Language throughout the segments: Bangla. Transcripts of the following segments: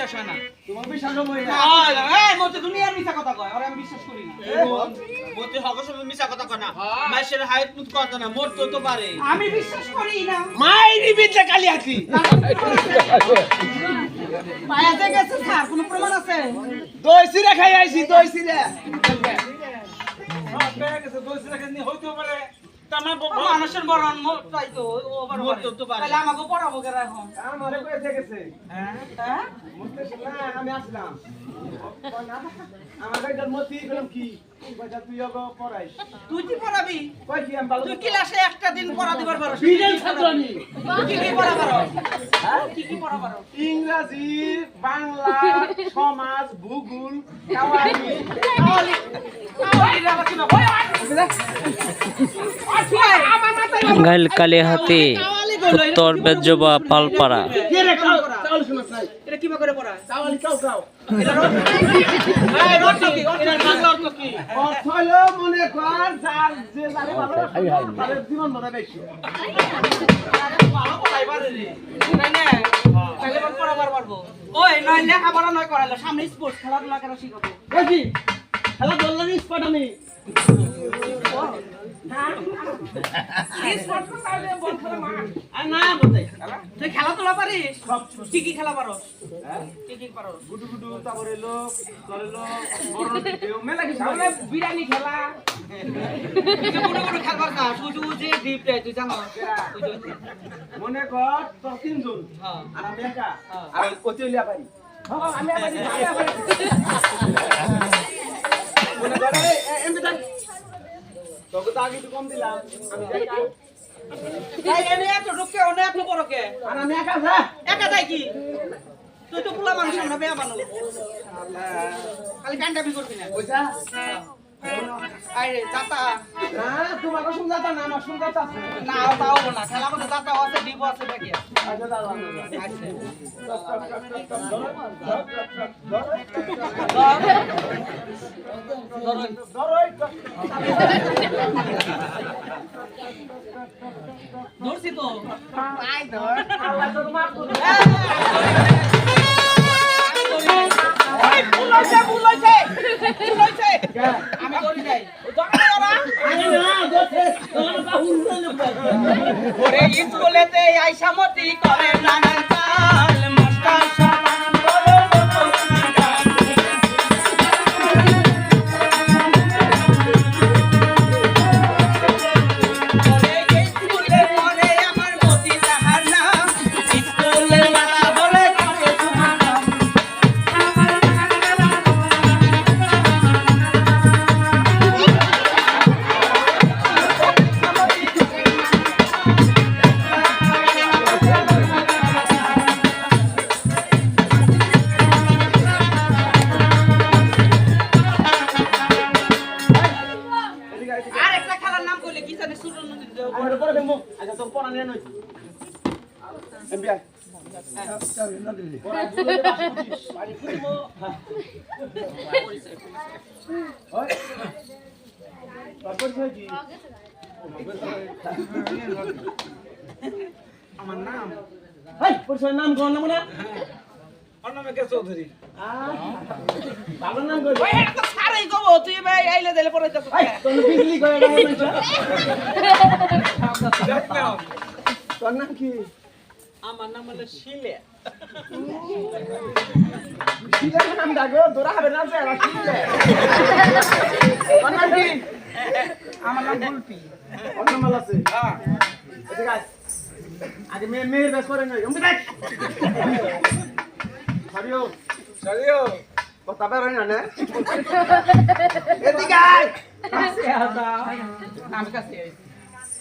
বিশ্বাস হয় না। তোমার বিশ্বাস হবে না। এই, মতে দুনিয়ার মিথ্যা কথা কয়, ওরে আমি বিশ্বাস করি না। মতে হগর সময় মিছা কথা কনা মাসের হাইট মুত কথা না মোর তো তো পারে। আমি বিশ্বাস করি না। মাইরি বিদ্যা কালি আছি পায়াতে গেছে স্যার কোনো প্রমাণ আছে? দই সিরা খাই আইছি দই সিরা। ও মানুষের মরণ ম- তাই তো ও আবার মোর বলে। তাই তো পারে। তাহলে আমাকে পড়াবো কেন এখন আমারে কইতে গেছে হ্যাঁ? হ্যাঁ আমি আসলাম আমার গাইডার মতি কি? কইতা তুই আগে পড়াইস। তুই কি পড়াবি? কই কি আমি ভালো তুই ক্লাসে একটা দিন পড়া দিবার পারো? বিজয় ছাত্র আমি। কি কি পড়া পারো? কি কি পড়া পারো? ইংরাজি বাংলা সমাজ ভূগোল কাওয়ালি গাইল কালিহাতি উত্তর বেজবা পালপাড়া। কে রে কাও কাওয়ালি শুনছ নাই এটা কি করে পড়া? কাওয়ালি কাও কাও। মনে কর সামনে স্পোর্টস খেলাধুলা কেন শিখাবো খেলা বললাম স্পট আমি খেলাধুলা পারিস কি কি খেলা পারো গুডু গুডু তারপরে লোক বিরিয়ানি খেলা বড় বড় খেলবার না শুধু যে ডিপ তুই জানো মনে কর তোর তিনজন হ্যাঁ আর আমি একা হ্যাঁ। আর পারি আমি মনে কর এমনি। তোকে তো আগে একটু কম দিলাম। আমি একা এই এনে এত ঢুকে ওনে এত বড় কে আর আমি একা যা একা যাই কি? তুই তো পুলা মানুষ না বেয়া মানুষ। খালি কান্ডাবি করবি না। বুঝা আরে যাতা না তোমার না আমার তাও না। খেলা করতে যাতা আছে ডিপ আছে। ধরছি তো। এই, এমবিআই আমার নাম পরিচয় নাম কোন নাম না চৌধুরী ভালো নাম কই এটা তো সারাই গো তুই ভাই আইলে দিলে পরে তোর নাম কি আমার নাম হলো শিলে। শিলে নাম ডাগো তোরা হবে না যে শিলে। কি? আমার নাম গুলপি। অন্য মাল আছে? হ্যাঁ। ঠিক আছে আগে মে মেয়ের বেশ করে নই। উমতে দেখ। সারিও। সারিও। কথা বের হয় না না? এদিকে আয়। আমি কাছে আইছি।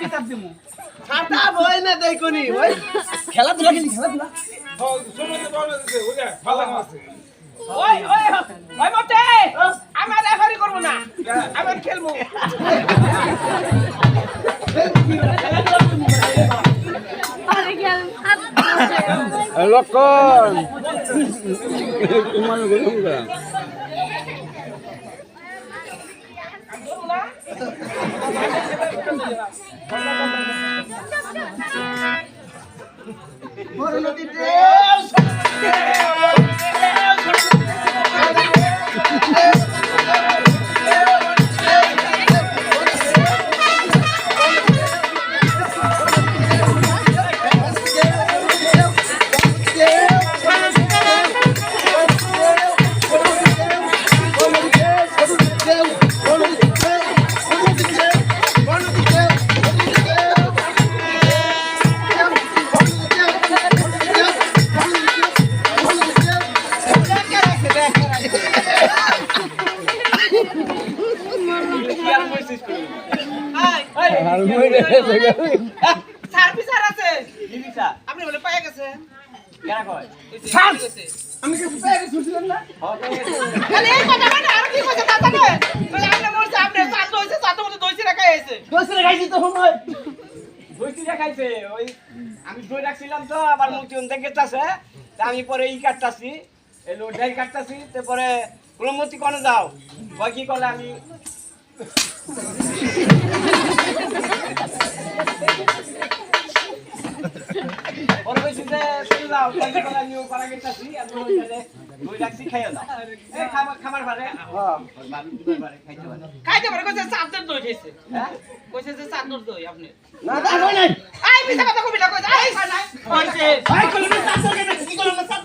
বিচার ছাতা বই না দেখুনি ওই খেলাধুলা খেলি খেলাধুলা। ওই ওই ওই মতে রেফারি করব না আমি আর খেলব। লক্ষণ। স্যার বিচার আছে আপনি বলে পাইয়া গেছে। আমি কি পেয়ে শুনছিলাম না? খালি এই কথা মানে আর কি কইছে তা জানে বলে আপনি বলছে আপনি চাঁদ হইছে চাঁদ মধ্যে দইছি রাখা হয়েছে দোসরে খাইছি তো সময় দইটি দেখাইছে ওই আমি দই রাখছিলাম তো আবার মুক্তি অন্তে গেতাছে তা আমি পরে ই কাটতাছি এই লোডাই কাটতাছি তারপরে কোনে যাও কয় কি করলে আমি পরে বলছি যে চলে যাও? কয় কি করলে আমি খাবার পারে দুই খাইতে পারে কইছে চাঁদের দই খাইছে হ্যাঁ কইছে যে চাঁদের দই আপনি না তা হয় নাই আই মিছা কথা কবি না আই খাই নাই কইছে ভাই কইলে চাচা কেন কি চাচা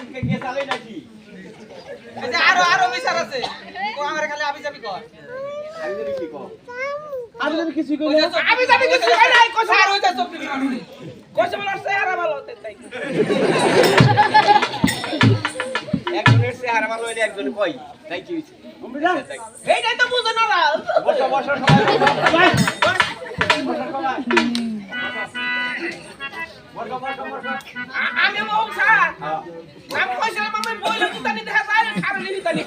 সাদর কাটে গেছালে নাকি? এই যে আরও আরও বিচার আছে। ও আমার খালি আবি যাবি কর আমি যদি কি কও আমি যদি কিছু যাবি কই নাই কইছে আর হইতা চুপ দিবি কইছে বলার চেহারা ভালো তাই একজনের চেহারা ভালো হইলে একজনে কই তাই কি হইছে? এইটাই তো বুঝো না না বসো বসো সবাই। বসো সবাই। আমি মৌ স্যার হ্যাঁ। আমি কইছিলাম আমি বইলে কিতানি দেখা যায় না খারাপ নিতানি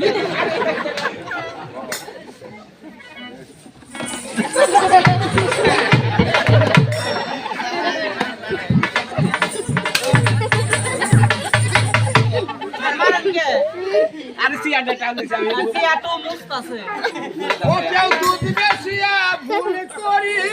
মারেন কে আরে সিয়ারটা টান দিছে আমি আজকে এত মুস্ত আছে ও কেউ দুধ বেশিয়া ভুল করিয়া